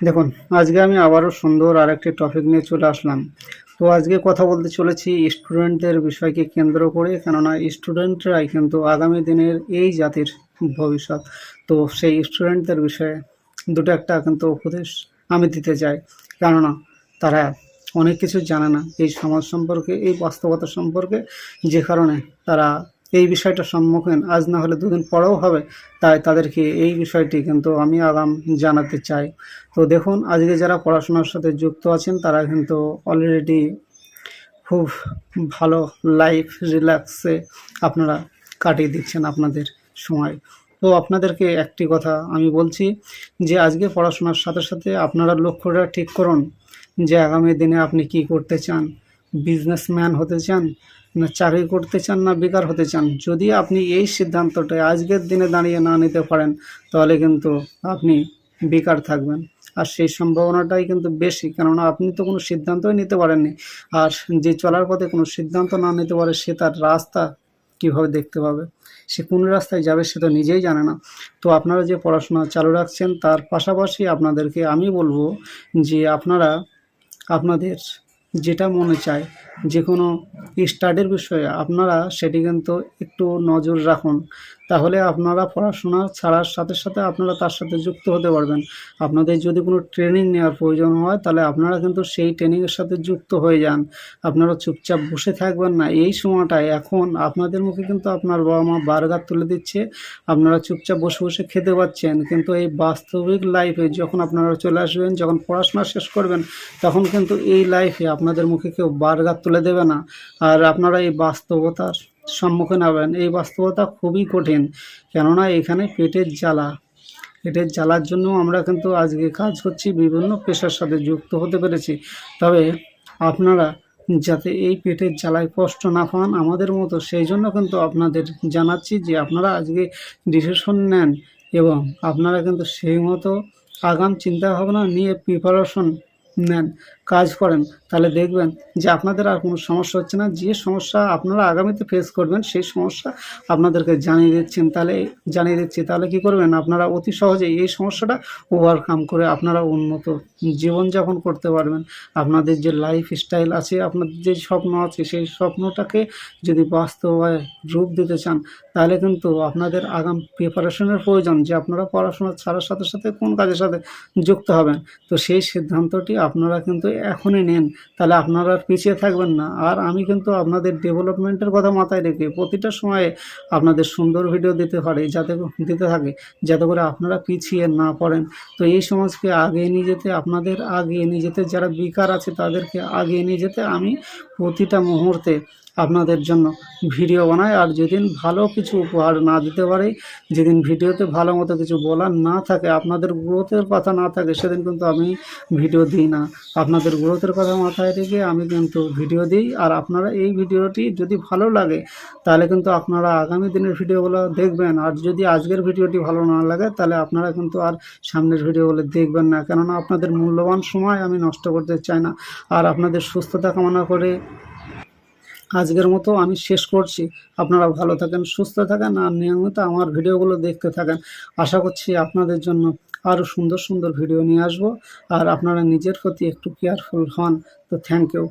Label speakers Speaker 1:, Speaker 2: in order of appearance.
Speaker 1: দেখুন, আজকে আমি আবারও সুন্দর আরেকটি টপিক নিয়ে চলে আসলাম। তো আজকে কথা বলতে চলেছি স্টুডেন্টদের বিষয়কে কেন্দ্র করে, কেননা স্টুডেন্টরাই কিন্তু আগামী দিনের এই জাতির ভবিষ্যৎ। তো সেই স্টুডেন্টদের বিষয়ে দুটো একটা কিন্তু উপদেশ আমি দিতে চাই। কেননা তারা অনেক কিছু জানে না এই সমাজ সম্পর্কে, এই বাস্তবতা সম্পর্কে, যে কারণে তারা এই বিষয়টার সম্মুখীন। আজ না হলে দুদিন পরেও হবে, তাই তাদেরকে এই বিষয়টি কিন্তু আমি আগাম জানাতে চাই। তো দেখুন, আজকে যারা পড়াশোনার সাথে যুক্ত আছেন, তারা কিন্তু অলরেডি খুব ভালো লাইফ রিল্যাক্সে আপনারা কাটিয়ে দিচ্ছেন আপনাদের সময়। তো আপনাদেরকে একটি কথা আমি বলছি যে, আজকে পড়াশোনার সাথে সাথে আপনারা লক্ষ্যটা ঠিক করুন যে, আগামী দিনে আপনি কি করতে চান। বিজনেসম্যান হতে চান, না চাকরি করতে চান, না বেকার হতে চান, যদি আপনি এই সিদ্ধান্তটা আজকের দিনে দাঁড়িয়ে না নিতে পারেন, তাহলে কিন্তু আপনি বেকার থাকবেন। আর সেই সম্ভাবনাটাই কিন্তু বেশি, কেননা আপনি তো কোনো সিদ্ধান্তই নিতে পারেননি। আর যে চলার পথে কোনো সিদ্ধান্ত না নিতে পারে, সে তার রাস্তা কীভাবে দেখতে পাবে? সে কোন রাস্তায় যাবে সে তো নিজেই জানে না। তো আপনারা যে পড়াশোনা চালু রাখছেন, তার পাশাপাশি আপনাদেরকে আমি বলব যে আপনারা আপনাদের যেটা মনে চায় যে কোনো স্টাডির বিষয়ে আপনারা সেটি কিন্তু একটু নজর রাখুন। তাহলে আপনারা পড়াশোনা ছাড়ার সাথে সাথে আপনারা তার সাথে যুক্ত হতে পারবেন। আপনাদের যদি কোনো ট্রেনিং নেওয়ার প্রয়োজন হয়, তাহলে আপনারা কিন্তু সেই ট্রেনিংয়ের সাথে যুক্ত হয়ে যান। আপনারা চুপচাপ বসে থাকবেন না। এই সময়টায় এখন আপনাদের মুখে কিন্তু আপনার বাবা মা বার্গার তুলে দিচ্ছে। আপনারা চুপচাপ বসে বসে খেতে পাচ্ছেন। কিন্তু এই বাস্তবিক লাইফে যখন আপনারা চলে আসবেন, যখন পড়াশোনা শেষ করবেন, তখন কিন্তু এই লাইফে আপনাদের মুখে কেউ বার্গার তুলে দেবে না। আর আপনারা এই বাস্তবতার সম্মুখীন হবেন। এই বাস্তবতা খুবই কঠিন, কেননা এখানে পেটের জ্বালা। পেটের জ্বালার জন্য আমরা কিন্তু আজকে কাজ করছি, বিভিন্ন পেশার সাথে যুক্ত হতে পেরেছি। তবে আপনারা যাতে এই পেটের জ্বালায় কষ্ট না পান আমাদের মতো, সেই জন্য কিন্তু আপনাদের জানাচ্ছি যে আপনারা আজকে ডিসিশন নেন এবং আপনারা কিন্তু সেই মতো আগাম চিন্তা ভাবনা নিয়ে প্রিপারেশন নেন। কাজ করেন, তাহলে দেখবেন যে আপনাদের আর কোনো সমস্যা হচ্ছে না। যে সমস্যা আপনারা আগামীতে ফেস করবেন, সেই সমস্যা আপনাদেরকে জানিয়ে দিচ্ছেন। তাহলে, জানিয়ে দিচ্ছি, তাহলে কি করবেন? আপনারা অতি সহজেই এই সমস্যাটা ওভারকাম করে আপনারা উন্নত জীবনযাপন করতে পারবেন। আপনাদের যে লাইফ স্টাইল আছে, আপনাদের যে স্বপ্ন আছে, সেই স্বপ্নটাকে যদি বাস্তবায় রূপ দিতে চান, তাহলে কিন্তু আপনাদের আগাম প্রিপারেশনের প্রয়োজন যে আপনারা পড়াশোনা ছাড়ার সাথে সাথে কোন কাজের সাথে যুক্ত হবেন। তো সেই সিদ্ধান্তটি আপনারা কিন্তু এখনই নেন, তাহলে আপনারা আর পিছিয়ে থাকবেন না। আর আমি কিন্তু আপনাদের ডেভেলপমেন্টের কথা মাথায় রেখে প্রতিটা সময়ে আপনাদের সুন্দর ভিডিও দিতে পারি, যাতে দিতে থাকে, যাতে করে আপনারা পিছিয়ে না পড়েন। তো এই সমাজকে আগে নিয়ে যেতে, আপনাদের আগে নিয়ে যেতে, যারা বেকার আছে তাদেরকে আগে নিয়ে যেতে আমি প্রতিটা মুহূর্তে আপনাদের জন্য ভিডিও বানাই। আর যেদিন ভালো কিছু উপহার না দিতে পারি, যেদিন ভিডিওতে ভালো মতো কিছু বলার না থাকে, আপনাদের গ্রোথের কথা না থাকে, সেদিন কিন্তু আমি ভিডিও দিই না। আপনাদের গ্রোথের কথা মাথায় রেখে আমি কিন্তু ভিডিও দিই। আর আপনারা এই ভিডিওটি যদি ভালো লাগে, তাহলে কিন্তু আপনারা আগামী দিনের ভিডিওগুলো দেখবেন। আর যদি আজকের ভিডিওটি ভালো না লাগে, তাহলে আপনারা কিন্তু আর সামনের ভিডিওগুলো দেখবেন না। কেননা আপনাদের মূল্যবান সময় আমি নষ্ট করতে চাই না। আর আপনাদের সুস্থতা কামনা করে আজকের মতো আমি শেষ করছি। আপনারা ভালো থাকেন, সুস্থ থাকেন, আর নিয়মিত আমার ভিডিওগুলো দেখতে থাকেন। আশা করছি আপনাদের জন্য আরও সুন্দর সুন্দর ভিডিও নিয়ে আসব। আর আপনারা নিজের প্রতি একটু কেয়ারফুল হন। তো থ্যাংক ইউ